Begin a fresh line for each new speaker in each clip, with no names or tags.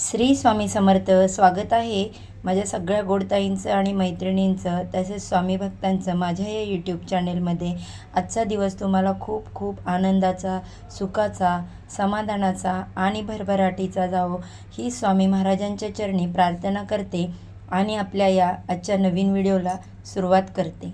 श्री स्वामी समर्थ स्वागत आहे माझ्या सगळ्या गोडताईंचं आणि मैत्रिणींचं तसेच स्वामी भक्तांचं माझ्या या यूट्यूब चॅनेलमध्ये आजचा दिवस तुम्हाला खूप खूप आनंदाचा सुखाचा समाधानाचा आणि भरभराटीचा जावो. ही स्वामी महाराजांच्या चरणी प्रार्थना करते आणि आपल्या या आजच्या नवीन व्हिडिओला सुरुवात करते.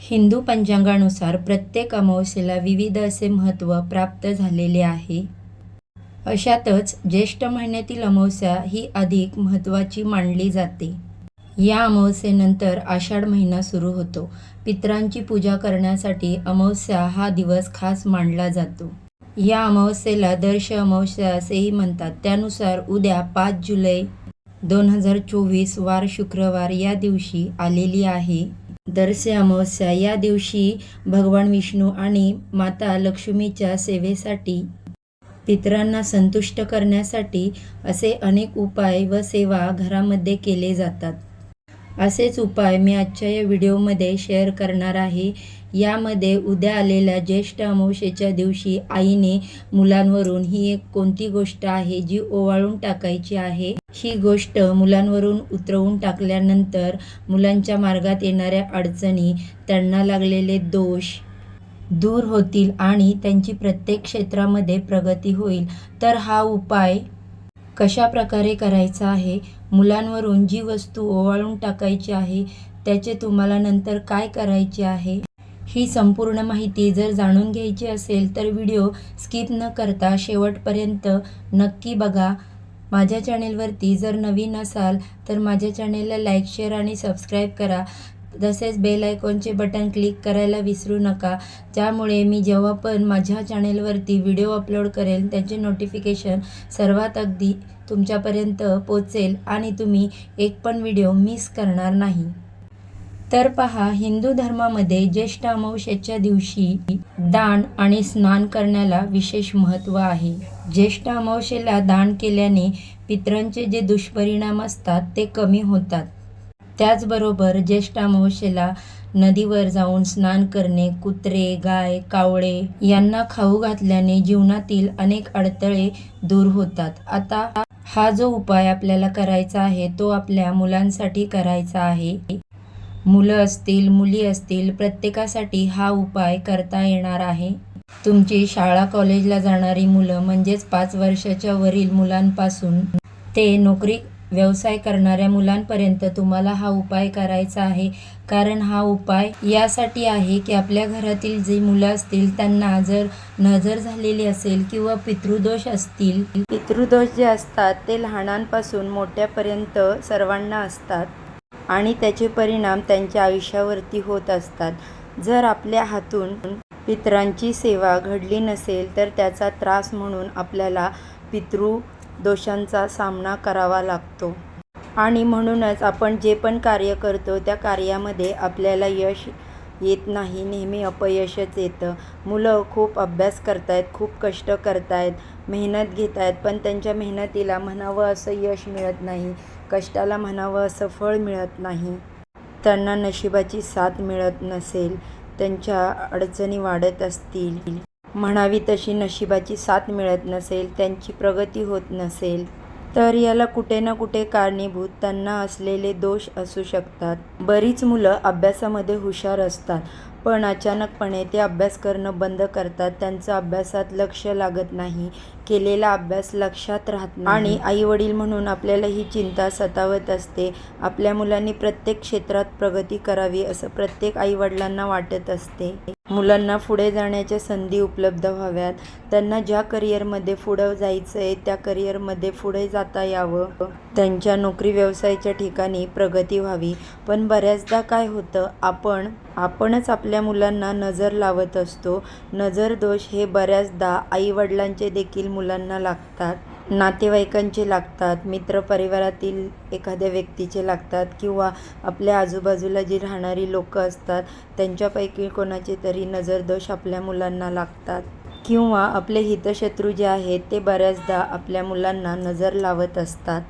हिंदू पंचांगानुसार प्रत्येक अमावस्येला विविध असे महत्त्व प्राप्त झालेले आहे. अशातच ज्येष्ठ महिन्यातील अमावस्या ही अधिक महत्त्वाची मानली जाते. या अमावस्येनंतर आषाढ महिना सुरू होतो. पितरांची पूजा करण्यासाठी अमावस्या हा दिवस खास मानला जातो. या अमावस्येला दर्श अमावस्या असेही म्हणतात. त्यानुसार उद्या पाच जुलै दोन हजार चोवीस वार शुक्रवार या दिवशी आलेली आहे. दर्शे अमावस्या या दिवशी भगवान विष्णू आणि माता लक्ष्मीच्या सेवेसाठी पितरांना संतुष्ट करण्यासाठी असे अनेक उपाय व सेवा घरामध्ये केले जातात. असेच उपाय मी आजच्या या व्हिडिओमध्ये शेअर करणार आहे. यामध्ये उद्या आलेल्या ज्येष्ठ अमावस्येच्या दिवशी आईने मुलांवरून ही एक कोणती गोष्ट आहे जी ओवाळून टाकायची आहे? ही गोष्ट मुलांवरून उतरवून टाकल्यानंतर मुलांच्या मार्गात येणाऱ्या अडचणी त्यांना लागलेले दोष दूर होतील आणि त्यांची प्रत्येक क्षेत्रामध्ये प्रगती होईल. तर हा उपाय कशा प्रकारे करायचा आहे? मुलांवरून जी वस्तू ओवाळून टाकायची आहे त्याचे तुम्हाला नंतर काय करायचे आहे? ही संपूर्ण माहिती जर जाणून घ्यायची असेल तर व्हिडिओ स्किप न करता शेवटपर्यंत नक्की बघा. माझ्या चॅनेलवरती जर नवीन असाल तर माझ्या चॅनेलला लाईक शेअर आणि सबस्क्राईब करा. तसेच बेल आयकॉनचे बटन क्लिक करायला विसरू नका. ज्यामुळे मी जेव्हा पण माझ्या चॅनेलवरती व्हिडिओ अपलोड करेल त्याचे नोटिफिकेशन सर्वात अगदी तुमच्यापर्यंत पोचेल आणि तुम्ही एक पण व्हिडिओ मिस करणार नाही. तर पहा हिंदू धर्मामध्ये ज्येष्ठ अमावस्येच्या दिवशी दान आणि स्नान करण्याला विशेष महत्त्व आहे. ज्येष्ठ अमावस्येला दान केल्याने पितरांचे जे दुष्परिणाम असतात ते कमी होतात. त्याचबरोबर ज्येष्ठ अमावस्येला नदीवर जाऊन स्नान करणे कुत्रे गाय कावळे यांना खाऊ घातल्याने जीवनातील अनेक अडथळे दूर होतात. आता हा जो उपाय आपल्याला करायचा आहे तो आपल्या मुलांसाठी करायचा आहे. मुलं असतील मुली असतील प्रत्येकासाठी हा उपाय करता येणार आहे. तुमची शाळा कॉलेजला जाणारी मुलं म्हणजेच पाच वर्षाच्या वरील मुलांपासून ते नोकरी व्यवसाय करणाऱ्या मुलांपर्यंत तुम्हाला हा उपाय करायचा आहे. कारण हा उपाय यासाठी आहे की आपल्या घरातील जी मुलं असतील त्यांना जर नजर झालेली असेल किंवा पितृदोष असतील पितृदोष जे असतात ते लहानांपासून मोठ्यापर्यंत सर्वांना असतात आणि त्याचे परिणाम त्यांच्या आयुष्यावरती होत असतात. जर आपल्या हातून पितरांची सेवा घडली नसेल तर त्याचा त्रास म्हणून आपल्याला पितृ दोषांचा सामना करावा लागतो. आणि म्हणूनच आपण जे पण कार्य करतो त्या कार्यामध्ये आपल्याला यश येत नाही नेहमी अपयशच येतं. मुलं खूप अभ्यास करतायत खूप कष्ट करतायत मेहनत घेत आहेत पण त्यांच्या मेहनतीला म्हणावं असं यश मिळत नाही कष्टाला म्हणावं असं फळ मिळत नाही. त्यांना नशिबाची साथ मिळत नसेल त्यांच्या अडचणी वाढत असतील. म्हणावी तशी नशिबाची साथ मिळत नसेल त्यांची प्रगती होत नसेल तर याला कुठे ना कुठे कारणीभूत त्यांना असलेले दोष असू शकतात. बरीच मुलं अभ्यासामध्ये हुशार असतात पण अचानकपणे ते अभ्यास करणं बंद करतात. त्यांचं अभ्यासात लक्ष लागत नाही केलेला अभ्यास लक्षात राहत नाही. आणि आई वडील म्हणून आपल्याला ही चिंता सतावत असते. आपल्या मुलांनी प्रत्येक क्षेत्रात प्रगती करावी असं प्रत्येक आई वडिलांना वाटत असते. मुलांना पुढे जाण्याच्या संधी उपलब्ध व्हाव्यात. त्यांना ज्या करिअरमध्ये पुढं जायचं आहे त्या करिअरमध्ये पुढे जाता यावं. त्यांच्या नोकरी व्यवसायाच्या ठिकाणी प्रगती व्हावी. पण बऱ्याचदा काय होतं आपण आपणच आपल्या मुलांना नजर लावत असतो. नजर दोष हे बऱ्याचदा आईवडिलांचे देखील मुलांना लागतात. नातेवाईकांचे लागतात मित्रपरिवारातील एखाद्या व्यक्तीचे लागतात किंवा आपल्या आजूबाजूला जी राहणारी लोकं असतात त्यांच्यापैकी कोणाचे तरी नजरदोष आपल्या मुलांना लागतात. किंवा आपले हितशत्रू जे आहेत ते बऱ्याचदा आपल्या मुलांना नजर लावत असतात.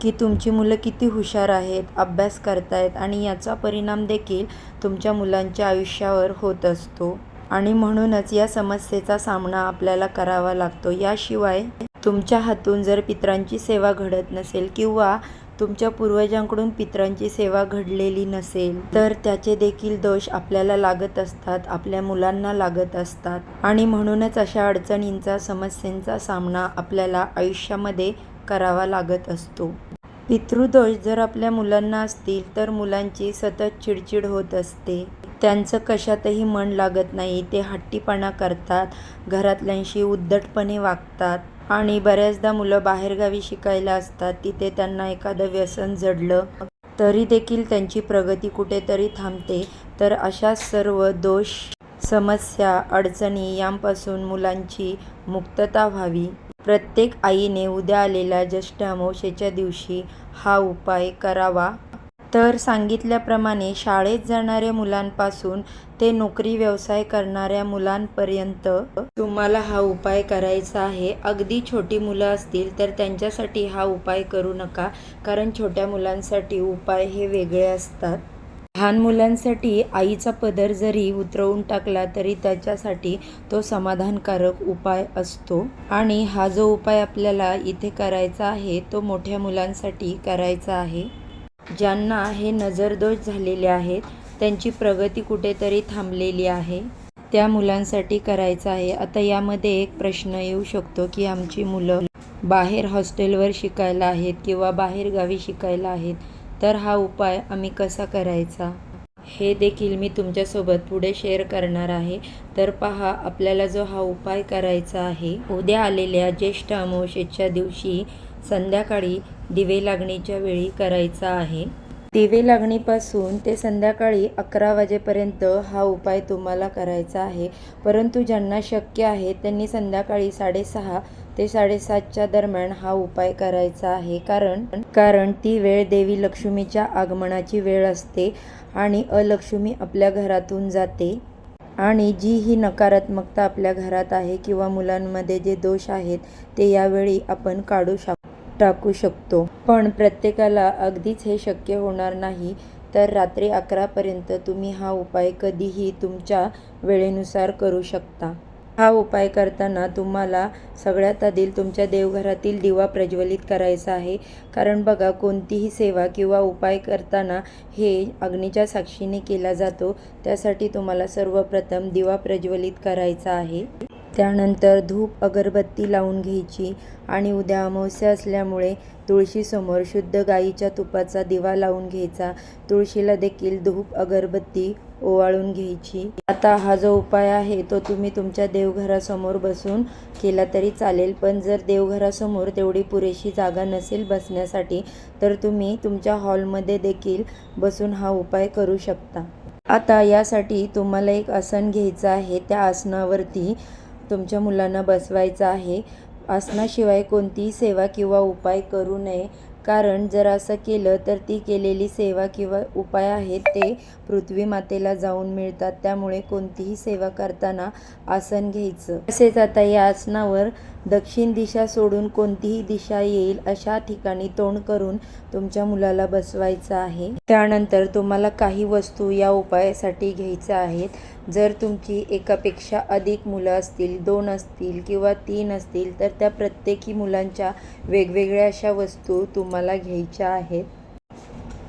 की तुमची मुलं किती हुशार आहेत अभ्यास करतायत आणि याचा परिणाम देखील तुमच्या मुलांच्या आयुष्यावर होत असतो. आणि म्हणूनच या समस्येचा सामना आपल्याला करावा लागतो. याशिवाय तुमच्या हातून जर पितरांची सेवा घडत नसेल किंवा तुमच्या पूर्वजांकडून पितरांची सेवा घडलेली नसेल तर त्याचे देखील दोष आपल्याला लागत असतात आपल्या मुलांना लागत असतात. आणि म्हणूनच अशा अडचणींचा समस्यांचा सामना आपल्याला आयुष्यामध्ये करावा लागत असतो. पितृदोष जर आपल्या मुलांना असतील तर मुलांची सतत चिडचिड होत असते. त्यांचं कशातही मन लागत नाही ते हट्टीपणा करतात घरातल्यांशी उद्धटपणे वागतात. आणि बऱ्याचदा मुलं बाहेरगावी शिकायला असतात. तिथे त्यांना एखादं व्यसन जडलं तरी देखील त्यांची प्रगती कुठेतरी थांबते. तर अशा सर्व दोष समस्या अडचणी यांपासून मुलांची मुक्तता व्हावी. प्रत्येक आईने उद्या आलेल्या ज्येष्ठ अमावशेच्या दिवशी हा उपाय करावा. तर सांगितल्याप्रमाणे शाळेत जाणाऱ्या मुलांपासून ते नोकरी व्यवसाय करणाऱ्या मुलांपर्यंत तुम्हाला हा उपाय करायचा आहे. अगदी छोटी मुलं असतील तर त्यांच्यासाठी हा उपाय करू नका कारण छोट्या मुलांसाठी उपाय हे वेगळे असतात. लहान मुलांसाठी आईचा पदर जरी उतरवून टाकला तरी त्याच्यासाठी तो समाधानकारक उपाय असतो. आणि हा जो उपाय आपल्याला इथे करायचा आहे तो मोठ्या मुलांसाठी करायचा आहे. ज्यांना हे नजरदोष झालेले आहेत त्यांची प्रगती कुठेतरी थांबलेली आहे. त्या मुलांसाठी करायचं आहे. आता यामध्ये एक प्रश्न येऊ शकतो की आमची मुलं बाहेर हॉस्टेलवर शिकायला आहेत किंवा बाहेर गावी शिकायला आहेत तर हा उपाय आम्ही कसा करायचा? हे देखील मी तुमच्यासोबत पुढे शेअर करणार आहे. तर पहा आपल्याला जो हा उपाय करायचा आहे उद्या आलेल्या ज्येष्ठ अमावशेच्या दिवशी संध्याकाळी दिवे लागणीच्या वेळी करायचा आहे. दिवे लागणीपासून ते संध्याकाळी अकरा वाजेपर्यंत हा उपाय तुम्हाला करायचा आहे. परंतु ज्यांना शक्य आहे त्यांनी संध्याकाळी साडेसहा ते साडेसातच्या दरम्यान हा उपाय करायचा आहे. कारण कारण ती वेळ देवी लक्ष्मीच्या आगमनाची वेळ असते आणि अलक्ष्मी आपल्या घरातून जाते. आणि जी ही नकारात्मकता आपल्या घरात आहे किंवा मुलांमध्ये जे दोष आहेत ते यावेळी आपण काढू शकतो. टाकू शकतो. पण प्रत्येकाला अगदीच हे शक्य होणार नाही. तर रात्री अकरापर्यंत तुम्ही हा उपाय कधीही तुमच्या वेळेनुसार करू शकता. हा उपाय करताना तुम्हाला सगळ्यात आधी तुमच्या देवघरातील दिवा प्रज्वलित करायचा आहे. कारण बघा कोणतीही सेवा किंवा उपाय करताना हे अग्नीच्या साक्षीने केला जातो. त्यासाठी तुम्हाला सर्वप्रथम दिवा प्रज्वलित करायचा आहे. त्यानंतर धूप अगरबत्ती लावून घ्यायची आणि उद्या अमावस्या असल्यामुळे तुळशीसमोर शुद्ध गाईच्या तुपाचा दिवा लावून घ्यायचा. तुळशीला देखील धूप अगरबत्ती ओवाळून घ्यायची. आता हा जो उपाय आहे तो तुम्ही तुमच्या देवघरासमोर बसून केला तरी चालेल. पण जर देवघरासमोर तेवढी पुरेशी जागा नसेल बसण्यासाठी तर तुम्ही तुमच्या हॉलमध्ये देखील बसून हा उपाय करू शकता. आता यासाठी तुम्हाला एक आसन घ्यायचं आहे. त्या आसनावरती तुमच्या मुलांना बसवायचं आहे. आसनाशिवाय कोणतीही सेवा किंवा उपाय करू नये. कारण जर असं केलं तर ती केलेली सेवा किंवा उपाय आहेत ते पृथ्वी मातेला जाऊन मिळतात. त्यामुळे कोणतीही सेवा करताना आसन घ्यायचं. तसेच आता या आसनावर दक्षिण दिशा सोडून कोणतीही दिशा येईल अशा ठिकाणी तोंड करून तुमच्या मुलाला बसवायचं आहे. त्यानंतर तुम्हाला काही वस्तू या उपायासाठी घ्यायच्या आहेत. जर तुमची एकापेक्षा अधिक मुलं असतील दोन असतील किंवा तीन असतील तर त्या प्रत्येकी मुलांच्या वेगवेगळ्या अशा वस्तू तुम्हाला घ्यायच्या आहेत.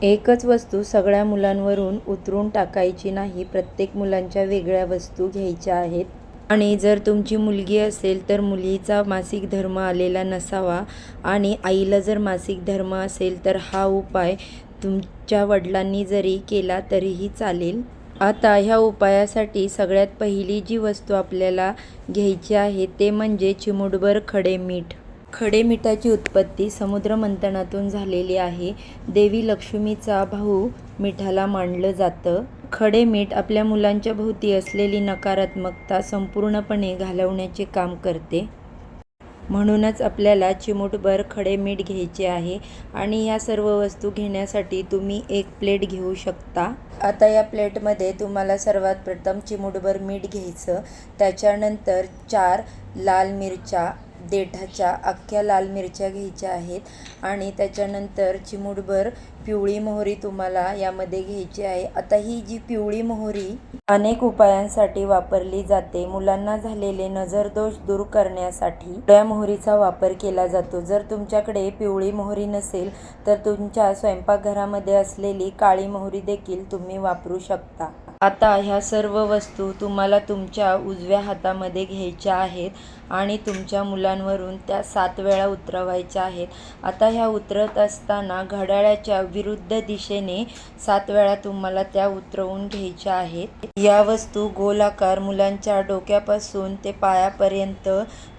एकच वस्तू सगळ्या मुलांवरून उतरून टाकायची नाही. प्रत्येक मुलांच्या वेगळ्या वस्तू घ्यायच्या आहेत. आणि जर तुमची मुलगी असेल तर मुलीचा मासिक धर्म आलेला नसावा. आणि आईला जर मासिक धर्म असेल तर हा उपाय तुमच्या वडिलांनी जरी केला तरीही चालेल. आता ह्या उपायासाठी सगळ्यात पहिली जी वस्तू आपल्याला घ्यायची आहे ते म्हणजे चिमुटभर खडे मीठ. खडे मिठाची उत्पत्ती समुद्र मंथनातून झालेली आहे. देवी लक्ष्मीचा भाऊ मिठाला मानलं जातं. खडे मीठ आपल्या मुलांच्या भोवती असलेली नकारात्मकता संपूर्णपणे घालवण्याचे काम करते. म्हणूनच आपल्याला चिमूटभर खडे मीठ घ्यायचे आहे आणि या सर्व वस्तू घेण्यासाठी तुम्ही एक प्लेट घेऊ शकता. आता या प्लेटमध्ये तुम्हाला सर्वात प्रथम चिमूटभर मीठ घ्यायचं. त्याच्यानंतर चार लाल मिरच्या देठाच्या अख्ख्या लाल मिरच्या घ्यायच्या आहेत आणि त्याच्यानंतर चिमूटभर पिवळी मोहरी तुम्हाला यामध्ये घ्यायची आहे. आता ही जी पिवळी मोहरी अनेक उपायांसाठी वापरली जाते. मुलांना झालेले नजरदोष दूर करण्यासाठी पिवळ्या मोहरीचा वापर केला जातो. जर तुमच्याकडे पिवळी मोहरी नसेल तर तुमच्या स्वयंपाकघरामध्ये असलेली काळी मोहरी देखील तुम्ही वापरू शकता. आता ह्या सर्व वस्तू तुम्हाला तुमच्या उजव्या हातामध्ये घ्यायच्या आहेत आणि तुमच्या मुलांवरून त्या सात वेळा उतरवायच्या आहेत. आता ह्या उतरत असताना घड्याळाच्या विरुद्ध दिशेने सात वेळा तुम्हाला त्या उतरवून घ्यायच्या आहेत. या वस्तू गोलाकार मुलांच्या डोक्यापासून ते पायापर्यंत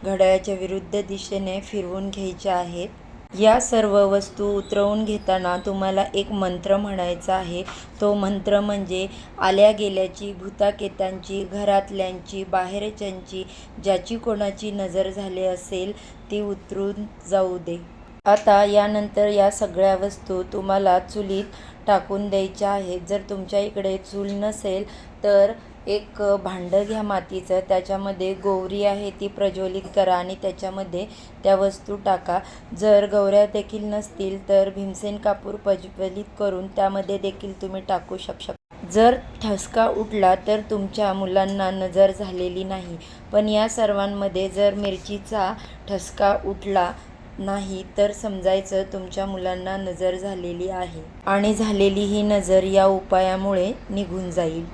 घड्याळाच्या विरुद्ध दिशेने फिरवून घ्यायच्या आहेत. या सर्व वस्तू उतरवून घेताना तुम्हाला एक मंत्र म्हणायचा आहे. तो मंत्र म्हणजे आल्या गेल्याची भूताकेतांची घरातल्यांची बाहेरच्यांची ज्याची कोणाची नजर झाली असेल ती उतरून जाऊ दे. आता यानंतर या सगळ्या वस्तू तुम्हाला चुलीत टाकून द्यायच्या आहेत. जर तुमच्या इकडे चूल नसेल तर एक भांडं घ्या मातीचं त्याच्यामध्ये गोवरी आहे ती प्रज्वलित करा आणि त्याच्यामध्ये त्या वस्तू टाका. जर गौऱ्या देखील नसतील तर भीमसेन कापूर प्रज्वलित करून त्यामध्ये देखील तुम्ही टाकू शकता जर ठसका उठला तर तुमच्या मुलांना नजर झालेली नाही. पण या सर्वांमध्ये जर मिरचीचा ठसका उठला नाही तर समजायचं तुमच्या मुलांना नजर झालेली आहे आणि झालेली ही नजर या उपायामुळे निघून जाईल.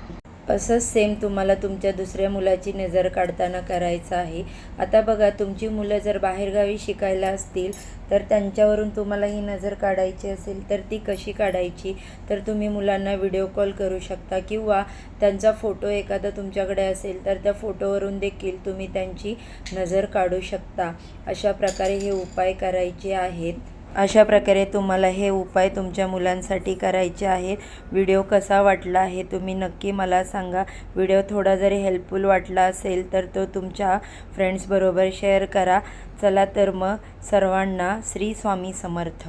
असंच सेम तुम्हाला तुमच्या दुसऱ्या मुलाची नजर काढताना करायचं आहे. आता बघा तुमची मुलं जर बाहेरगावी शिकायला असतील तर त्यांच्यावरून तुम्हाला ही नजर काढायची असेल तर ती कशी काढायची? तर तुम्ही मुलांना व्हिडिओ कॉल करू शकता किंवा त्यांचा फोटो एखादा तुमच्याकडे असेल तर त्या फोटोवरून देखील तुम्ही त्यांची नजर काढू शकता. अशा प्रकारे हे उपाय करायचे आहेत. अशा प्रकारे तुम्हाला हे उपाय तुमच्या मुलांसाठी करायचे आहेत. व्हिडिओ कसा वाटला हे तुम्ही नक्की मला सांगा. व्हिडिओ थोडा जरी हेल्पफुल वाटला असेल तर तो तुमच्या फ्रेंड्सबरोबर शेअर करा. चला तर मग सर्वांना श्री स्वामी समर्थ.